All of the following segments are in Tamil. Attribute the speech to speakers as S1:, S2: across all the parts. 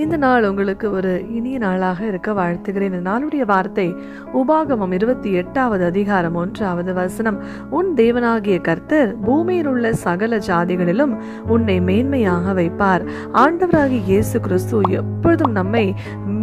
S1: இந்த நாள் உங்களுக்கு ஒரு இனிய நாளாக இருக்க வாழ்த்துகிறேன். இந்த நாளுடைய வார்த்தை உபாகமம் இருபத்தி எட்டாவது அதிகாரம் ஒன்றாவது வசனம். உன் தேவனாகிய கர்த்தர் பூமியில் உள்ள சகல ஜாதிகளிலும் உன்னை மேன்மையாக வைப்பார். ஆண்டவராகிய இயேசு கிறிஸ்து எப்பொழுதும் நம்மை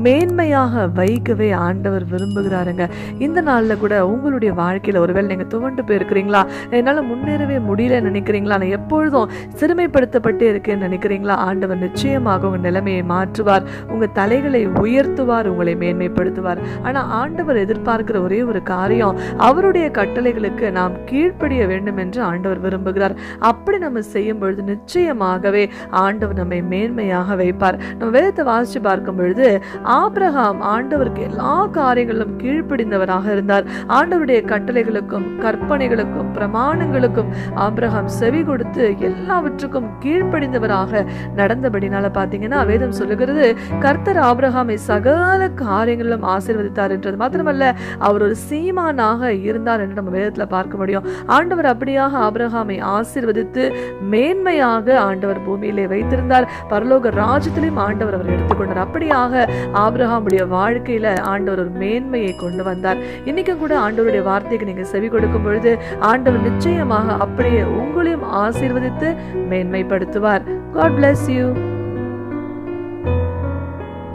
S1: மேன்மையாக வைக்கவே ஆண்டவர் விரும்புகிறாருங்க. இந்த நாளில் கூட உங்களுடைய வாழ்க்கையில் ஒருவேளை நீங்கள் துவண்டு போயிருக்கிறீங்களா? என்னால் முன்னேறவே முடியல நினைக்கிறீங்களா? நான் எப்பொழுதும் சிறுமைப்படுத்தப்பட்டே இருக்கேன்னு நினைக்கிறீங்களா? ஆண்டவர் நிச்சயமாக உங்கள் நிலைமையை மாற்றுவார். உங்கள் தலைகளை உயர்த்துவார் உங்களை மேன்மைப்படுத்துவார். ஆனால் ஆண்டவர் எதிர்பார்க்கிற ஒரே ஒரு காரியம் அவருடைய கட்டளைகளுக்கு நாம் கீழ்ப்படிய வேண்டும் என்று ஆண்டவர் விரும்புகிறார். அப்படி நம்ம செய்யும் பொழுது நிச்சயமாகவே ஆண்டவர் நம்மை மேன்மையாக வைப்பார். நம்ம வேதத்தை வாசித்து பார்க்கும் பொழுது ஆபிரகாம் ஆண்டவருக்கு எல்லா காரியங்களிலும் கீழ்ப்படிந்தவராக இருந்தார். ஆண்டவருடைய கட்டளைகளுக்கும் கற்பனைகளுக்கும் பிரமாணங்களுக்கும் ஆபிரகாம் செவி கொடுத்து எல்லாவற்றுக்கும் கீழ்ப்படிந்தவராக நடந்தபடினால பார்த்தீங்கன்னா வேதம் சொல்லுகிறது கர்த்தர் ஆபிரகாமை சகல காரியங்களிலும் ஆசீர்வதித்தார் என்றது மாத்திரமல்ல அவர் ஒரு சீமானாக இருந்தார் என்று நம்ம வேதத்துல பார்க்க முடியும். ஆண்டவர் அப்படியாக ஆபிரகாமை ஆசீர்வதித்து மேன்மையாக ஆண்டவர் பூமியிலே வைத்திருந்தார். பரலோக ராஜ்யத்திலையும் ஆண்டவர் அவர் எடுத்துக்கொண்டார். அப்படியாக ஆப்ரஹாமுடைய வாழ்க்கையில் ஆண்டவர் ஒரு மேன்மையை கொண்டு வந்தார். இன்றைக்கும் கூட ஆண்டவருடைய வார்த்தைக்கு நீங்கள் செவி கொடுக்கும் பொழுது ஆண்டவர் நிச்சயமாக அப்படியே உங்களையும் ஆசீர்வதித்து மேன்மைப்படுத்துவார். God bless you